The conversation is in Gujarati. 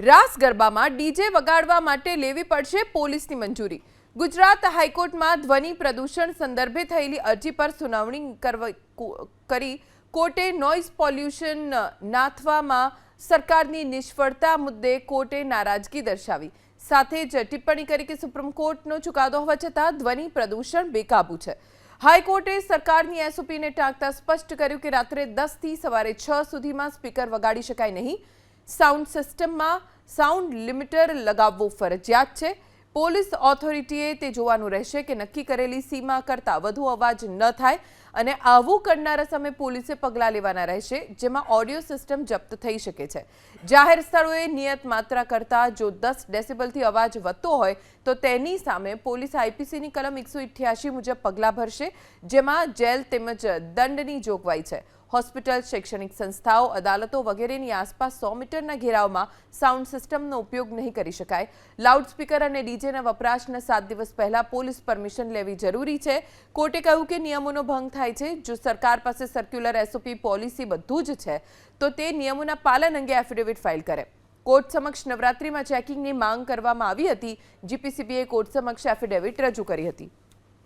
રાસ ગરબામાં ડીજે વગાડવા માટે લેવી પડશે પોલીસની મંજૂરી. ગુજરાત હાઈકોર્ટમાં ધ્વનિ પ્રદૂષણ સંદર્ભે થયેલી અરજી પર સુનાવણી કરી કોર્ટે નોઇઝ પોલ્યુશન નાથવામાં સરકારની નિષ્ફળતા મુદ્દે કોર્ટે નારાજગી દર્શાવી. સાથે જ ટિપ્પણી કરી કે સુપ્રીમ કોર્ટનો ચુકાદો હોવા છતાં ધ્વનિ પ્રદૂષણ બેકાબુ છે. હાઈકોર્ટે સરકારની એસઓપીને ટાંકતા સ્પષ્ટ કર્યું કે રાત્રે દસથી સવારે છ સુધીમાં સ્પીકર વગાડી શકાય નહીં. સાઉન્ડ સિસ્ટમમાં સાઉન્ડ લિમિટર લગાવવું ફરજિયાત છે. પોલીસ ઓથોરિટીએ તે જોવાનું રહેશે કે નક્કી કરેલી સીમા કરતાં વધુ અવાજ ન થાય અને આવું કરનારા સામે પોલીસે પગલાં લેવાના રહેશે, જેમાં ઓડિયો સિસ્ટમ જપ્ત થઈ શકે છે. જાહેર સ્થળોએ નિયત માત્રા કરતાં જો દસ ડેસિબલથી અવાજ વધતો હોય, તો તેની સામે પોલીસ આઈપીસીની કલમ એકસો મુજબ પગલાં ભરશે, જેમાં જેલ તેમજ દંડની જોગવાઈ છે. હોસ્પિટલ, શૈક્ષણિક સંસ્થાઓ, અદાલતો વગેરેની આસપાસ સો મીટરના ઘેરાવમાં સાઉન્ડ સિસ્ટમનો ઉપયોગ નહીં કરી શકાય. લાઉડસ્પીકર અને ડીજેના વપરાશના સાત દિવસ પહેલા પોલીસ પરમિશન લેવી જરૂરી છે. કોર્ટે કહ્યું કે નિયમોનો ભંગ થાય છે. જો સરકાર પાસે સર્ક્યુલર એસઓપી પોલિસી બધું જ છે, તો તે નિયમોના પાલન અંગે એફિડેવિટ ફાઇલ કરે. કોર્ટ સમક્ષ નવરાત્રિમાં ચેકિંગની માંગ કરવામાં આવી હતી. જીપીસીબીએ કોર્ટ સમક્ષ એફિડેવિટ રજૂ કરી હતી.